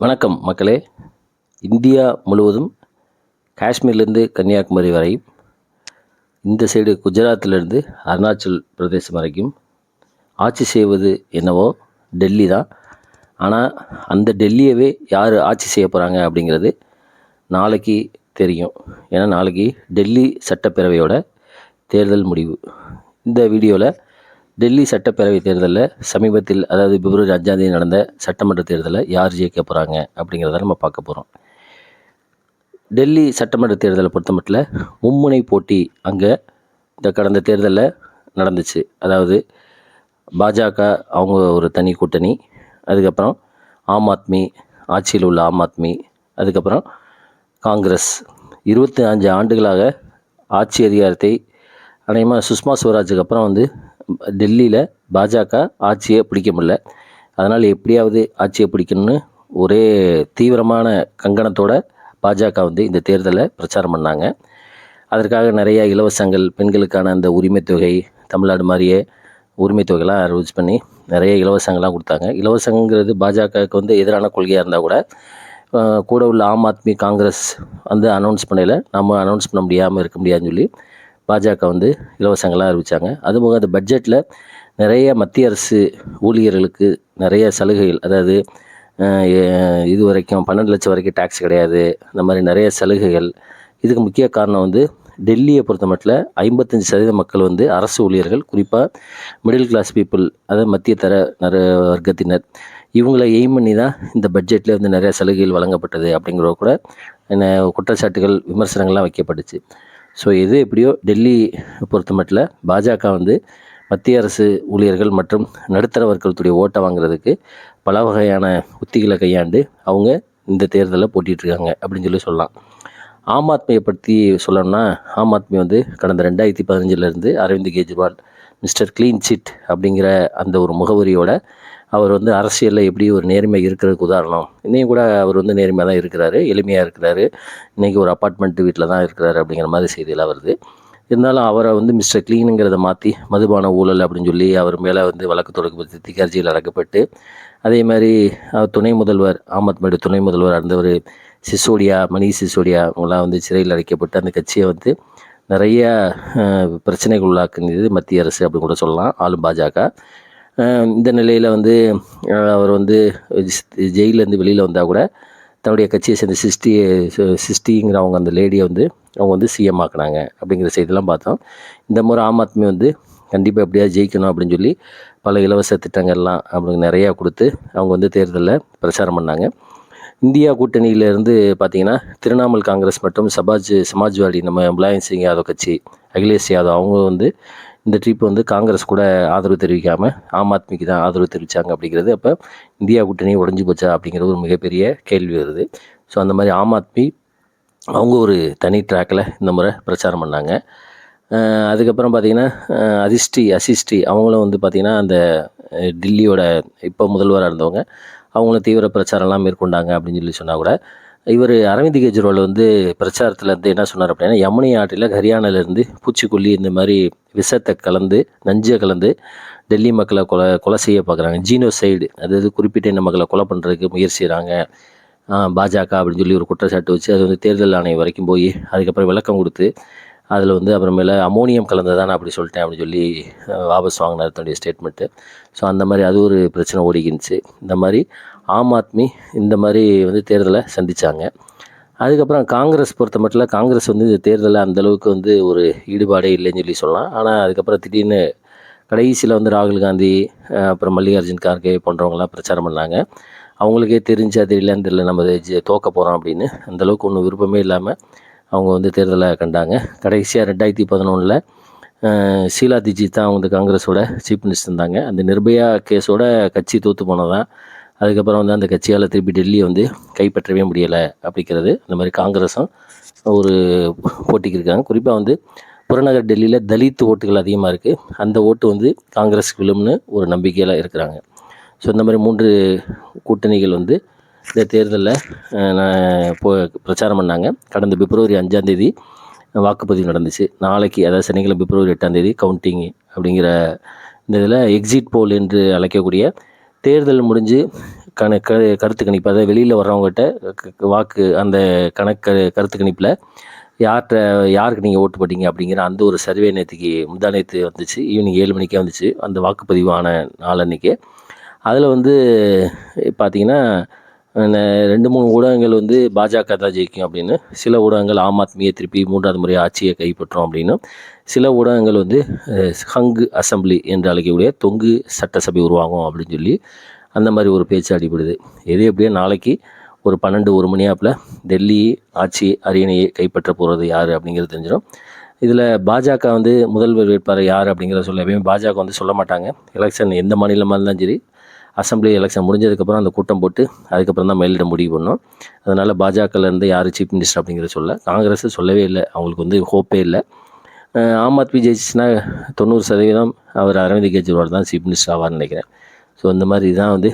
வணக்கம் மக்களே. இந்தியா முழுவதும் காஷ்மீர்லேருந்து கன்னியாகுமரி வரை இந்த சைடு குஜராத்திலேருந்து அருணாச்சல் பிரதேசம் வரைக்கும் ஆட்சி செய்வது என்னவோ டெல்லி தான் ஆனால் அந்த டெல்லியவே யார் ஆட்சி செய்ய போகிறாங்க அப்படிங்கிறது நாளைக்கு தெரியும். ஏன்னா நாளைக்கு டெல்லி சட்டப்பேரவையோட தேர்தல் முடிவு. இந்த வீடியோவில் டெல்லி சட்டப்பேரவை தேர்தலில் சமீபத்தில் அதாவது பிப்ரவரி அஞ்சாம் தேதி நடந்த சட்டமன்ற தேர்தலில் யார் ஜெயிக்க போகிறாங்க அப்படிங்கிறத நம்ம பார்க்க போகிறோம் டெல்லி சட்டமன்ற தேர்தலை பொறுத்தமட்டில் மும்முனை போட்டி அங்கே இந்த கடந்த தேர்தலில் நடந்துச்சு. அதாவது பாஜக அவங்க ஒரு தனி கூட்டணி. அதுக்கப்புறம் ஆம் ஆத்மி ஆட்சியில் உள்ள ஆம் ஆத்மி. அதுக்கப்புறம் காங்கிரஸ். இருபத்தி அஞ்சு ஆண்டுகளாக ஆட்சி அதிகாரத்தை அநேகமாக சுஷ்மா ஸ்வராஜுக்கு அப்புறம் வந்து டெல்லியில் பாஜக ஆட்சியை பிடிக்க முடியல. அதனால் எப்படியாவது ஆட்சியை பிடிக்கணும்னு ஒரே தீவிரமான கங்கணத்தோட பாஜக வந்து இந்த தேர்தலை பிரச்சாரம் பண்ணாங்க. அதற்காக நிறைய இலவசங்கள் பெண்களுக்கான அந்த உரிமை தொகை தமிழ்நாடு மாதிரியே உரிமை தொகைலாம் அறுவச் பண்ணி நிறைய இலவசங்கள்லாம் கொடுத்தாங்க. இலவசங்கிறது பாஜகவுக்கு வந்து எதிரான கொள்கையாக இருந்தால் கூட கூட உள்ள ஆம் ஆத்மி காங்கிரஸ் வந்து அனௌன்ஸ் பண்ணையில் நம்ம அனௌன்ஸ் பண்ண முடியாமல் இருக்க முடியாதுன்னு சொல்லி பாஜக வந்து இலவசங்களாக அறிவித்தாங்க அதுபோக அந்த பட்ஜெட்டில் நிறைய மத்திய அரசு ஊழியர்களுக்கு நிறைய சலுகைகள் அதாவது இது வரைக்கும் பன்னெண்டு லட்சம் வரைக்கும் டேக்ஸ் கிடையாது. இந்த மாதிரி நிறைய சலுகைகள். இதுக்கு முக்கிய காரணம் வந்து டெல்லியை பொறுத்த மட்டில் ஐம்பத்தஞ்சு சதவீத மக்கள் வந்து அரசு ஊழியர்கள் குறிப்பாக மிடில் கிளாஸ் பீப்புள் அதாவது மத்திய தர நிறைய வர்க்கத்தினர். இவங்களை எய்ம் பண்ணி தான் இந்த பட்ஜெட்டில் வந்து நிறைய சலுகைகள் வழங்கப்பட்டது அப்படிங்கிற கூட என்ன குற்றச்சாட்டுகள் விமர்சனங்கள்லாம் வைக்கப்பட்டுச்சு. ஸோ எது எப்படியோ டெல்லி பொறுத்த மட்டும் பாஜக வந்து மத்திய அரசு ஊழியர்கள் மற்றும் நடுத்தர வர்க்கத்துடைய ஓட்டை வாங்குறதுக்கு பல வகையான உத்திகளை கையாண்டு அவங்க இந்த தேர்தலில் போட்டிகிட்ருக்காங்க அப்படின்னு சொல்லி சொல்லலாம். ஆம் ஆத்மியை பற்றி சொல்லணும்னா ஆம் ஆத்மி வந்து கடந்த ரெண்டாயிரத்தி பதினஞ்சிலேருந்து Arvind Kejriwal Mr clean chit அப்படிங்கிற அந்த ஒரு முகவரியோட அவர் வந்து அரசியலில் எப்படி ஒரு நேர்மை இருக்கிறதுக்கு உதாரணம். இன்னையும் கூட அவர் வந்து நேர்மையாக தான் இருக்கிறாரு எளிமையாக இருக்கிறாரு. இன்றைக்கி ஒரு அப்பார்ட்மெண்ட் வீட்டில் தான் இருக்கிறாரு அப்படிங்கிற மாதிரி செய்தியெல்லாம் வருது. இருந்தாலும் அவரை வந்து மிஸ்டர் கிளீனுங்கிறத மாற்றி மதுபான ஊழல் அப்படின்னு சொல்லி அவர் மேலே வந்து வழக்கு தொடக்கப்பட்டு திகார்ஜியில் அடக்கப்பட்டு அதே மாதிரி துணை முதல்வர் ஆம் ஆத்மியோட துணை முதல்வர் இருந்தவர் சிசோடியா மணி சிசோடியா அவங்களாம் வந்து சிறையில் அடைக்கப்பட்டு அந்த கட்சியை வந்து நிறைய பிரச்சனைகள் உள்ளாக்குனது மத்திய அரசு அப்படின்னு கூட சொல்லலாம். ஆளும் பாஜக. இந்த நிலையில் வந்து அவர் வந்து ஜெயிலேருந்து வெளியில் வந்தால் கூட தன்னுடைய கட்சியை சேர்ந்த சிஸ்டி சிஸ்டிங்கிற அவங்க அந்த லேடியை வந்து அவங்க வந்து சிஎம் ஆக்குனாங்க அப்படிங்கிற செய்திலாம் பார்த்தோம். இந்த முறை ஆம் ஆத்மி வந்து கண்டிப்பாக எப்படியாவது ஜெயிக்கணும் அப்படின்னு சொல்லி பல இலவச திட்டங்கள்லாம் அவங்களுக்கு நிறையா கொடுத்து அவங்க வந்து தேர்தலில் பிரச்சாரம் பண்ணாங்க. இந்தியா கூட்டணியிலேருந்து பார்த்தீங்கன்னா திரிணாமுல் காங்கிரஸ் மற்றும் சபாஜ் சமாஜ்வாடி நம்ம முலாயம் சிங் யாதவ் கட்சி அகிலேஷ் யாதவ் அவங்க வந்து இந்த ட்ரிப் வந்து காங்கிரஸ் கூட ஆதரவு தெரிவிக்காமல் ஆம் ஆத்மிக்கு தான் ஆதரவு தெரிவித்தாங்க அப்படிங்கிறது. அப்போ இந்தியா கூட்டணி உடஞ்சி போச்சா அப்படிங்கிறது ஒரு மிகப்பெரிய கேள்வி வருது. ஸோ அந்த மாதிரி ஆம் ஆத்மி அவங்க ஒரு தனி ட்ராக்கில் இந்த முறை பிரச்சாரம் பண்ணாங்க. அதுக்கப்புறம் பார்த்திங்கன்னா அதிஷ்டி அசிஷ்டி அவங்களும் வந்து பார்த்திங்கன்னா அந்த டில்லியோட இப்போ முதல்வராக இருந்தவங்க. அவங்களும் தீவிர பிரச்சாரம்லாம் மேற்கொண்டாங்க அப்படின்னு சொல்லி சொன்னால் கூட இவர் அரவிந்த் கெஜ்ரிவால் வந்து பிரச்சாரத்தில் வந்து என்ன சொன்னார் அப்படின்னா யமுனை ஆற்றில் ஹரியானாலேருந்து பூச்சிக்கொல்லி இந்த மாதிரி விஷத்தை கலந்து நஞ்சை கலந்து டெல்லி மக்களை கொலை கொலை செய்ய பார்க்குறாங்க ஜீனோசைடு அதாவது குறிப்பிட்ட இன மக்களை கொலை பண்ணுறதுக்கு முயற்சி செய்கிறாங்க பாஜக அப்படின்னு சொல்லி ஒரு குற்றச்சாட்டு வச்சு அது வந்து தேர்தல் ஆணையம் வரைக்கும் போய் அதுக்கப்புறம் விளக்கம் கொடுத்து அதில் வந்து அப்புறமேல அமோனியம் கலந்ததான தான் அப்படி சொல்லிட்டேன் அப்படின்னு சொல்லி வாபஸ் வாங்கினார் தன்னுடைய ஸ்டேட்மெண்ட்டு ஸோ அந்த மாதிரி அது ஒரு பிரச்சனை ஓடிக்கிச்சு. இந்த மாதிரி ஆம் ஆத்மி இந்த மாதிரி வந்து தேர்தலை சந்தித்தாங்க அதுக்கப்புறம் காங்கிரஸ் பொறுத்த மட்டும் காங்கிரஸ் வந்து இந்த தேர்தலில் அந்தளவுக்கு வந்து ஒரு ஈடுபாடே இல்லைன்னு சொல்லி சொல்லலாம். ஆனால் அதுக்கப்புறம் திடீர்னு கடைசியில் வந்து ராகுல் காந்தி அப்புறம் மல்லிகார்ஜுன் கார்கே போன்றவங்கலாம் பிரச்சாரம் பண்ணாங்க. அவங்களுக்கே தெரிஞ்சா தெரியலன்னு தெரியல நம்ம தோக்க போகிறோம் அப்படின்னு. அந்தளவுக்கு ஒன்றும் விருப்பமே இல்லாமல் அவங்க வந்து தேர்தலை கண்டாங்க. கடைசியாக ரெண்டாயிரத்தி பதினொன்றில் ஷீலா தீட்சித் தான் அவங்க காங்கிரஸோட சீஃப் மினிஸ்டர் இருந்தாங்க. அந்த நிர்பயா கேஸோட கட்சி தோற்று போனதான் அதுக்கப்புறம் வந்து அந்த கட்சியால் திருப்பி டெல்லியை வந்து கைப்பற்றவே முடியலை அப்படிங்கிறது. அந்த மாதிரி காங்கிரஸும் ஒரு போட்டிக்கு இருக்காங்க. குறிப்பாக வந்து புறநகர் டெல்லியில் தலித் ஓட்டுகள் அதிகமாக இருக்குது அந்த ஓட்டு வந்து காங்கிரஸுக்கு விழும்னு ஒரு நம்பிக்கையில் இருக்கிறாங்க. ஸோ இந்த மாதிரி மூன்று கூட்டணிகள் வந்து இந்த தேர்தலில் போ பிரச்சாரம் பண்ணாங்க. கடந்த பிப்ரவரி அஞ்சாந்தேதி வாக்குப்பதிவு நடந்துச்சு. நாளைக்கு அதாவது சனிக்கிழமை பிப்ரவரி எட்டாந்தேதி கவுண்டிங் அப்படிங்கிற இந்த இதில் எக்ஸிட் போல் என்று அழைக்கக்கூடிய தேர்தல் முடிஞ்சு கணக்கு கருத்து கணிப்பு அதாவது வெளியில் வர்றவங்ககிட்ட வாக்கு அந்த கணக்கு கருத்து கணிப்பில் யார்கிட்ட யாருக்கு நீங்கள் ஓட்டு போட்டீங்க அப்படிங்கிற அந்த ஒரு சர்வே நேற்றுக்கு முந்தா நேற்று வந்துச்சு. ஈவினிங் ஏழு மணிக்கே வந்துச்சு. அந்த வாக்குப்பதிவு ஆன நாள் அன்றைக்கி அதில் வந்து பார்த்தீங்கன்னா ரெண்டு மூணு ஊடகங்கள் வந்து பாஜக தான் ஜெயிக்கும் அப்படின்னு. சில ஊடகங்கள் ஆம் ஆத்மியை திருப்பி மூன்றாவது முறை ஆட்சியை கைப்பற்றும் அப்படின்னு. சில ஊடகங்கள் வந்து ஹங்கு அசம்பிளி என்று அழைக்கக்கூடிய தொங்கு சட்டசபை உருவாகும் அப்படின்னு சொல்லி அந்த மாதிரி ஒரு பேச்சு அடிபடுது. எது எப்படியோ நாளைக்கு ஒரு பன்னெண்டு ஒரு மணியாப்பில் டெல்லி ஆட்சி அரியணையை கைப்பற்ற போகிறது யார் அப்படிங்கிறது தெரிஞ்சிடும். இதில் பாஜக வந்து முதல்வர் வேட்பாளர் யார் அப்படிங்கிறத சொல்ல எப்பயுமே பாஜக வந்து சொல்ல மாட்டாங்க. எலெக்ஷன் எந்த மாநிலமாக இருந்தாலும் சரி அசெம்பிளி எலெக்ஷன் முடிஞ்சதுக்கப்புறம் அந்த கூட்டம் போட்டு அதுக்கப்புறம் தான் மேலிட முடிவு பண்ணோம். அதனால் பாஜகலேருந்து யார் சீஃப் மினிஸ்டர் அப்படிங்கிறத சொல்ல காங்கிரஸ் சொல்லவே இல்லை. அவங்களுக்கு வந்து ஹோப்பே இல்லை. ஆம் ஆத்மி ஜெயிச்சுன்னா தொண்ணூறு சதவீதம் அவர் அரவிந்த் கெஜ்ரிவால் தான் சீஃப் மினிஸ்டர் ஆவார்னு நினைக்கிறேன். ஸோ இந்த மாதிரி தான் வந்து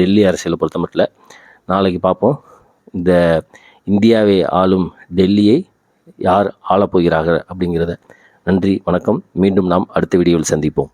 டெல்லி அரசியலை பொறுத்த மட்டும் நாளைக்கு பார்ப்போம். இந்த இந்தியாவை ஆளும் டெல்லியை யார் ஆளப்போகிறார்கள் அப்படிங்கிறத. நன்றி வணக்கம். மீண்டும் நாம் அடுத்த வீடியோவில் சந்திப்போம்.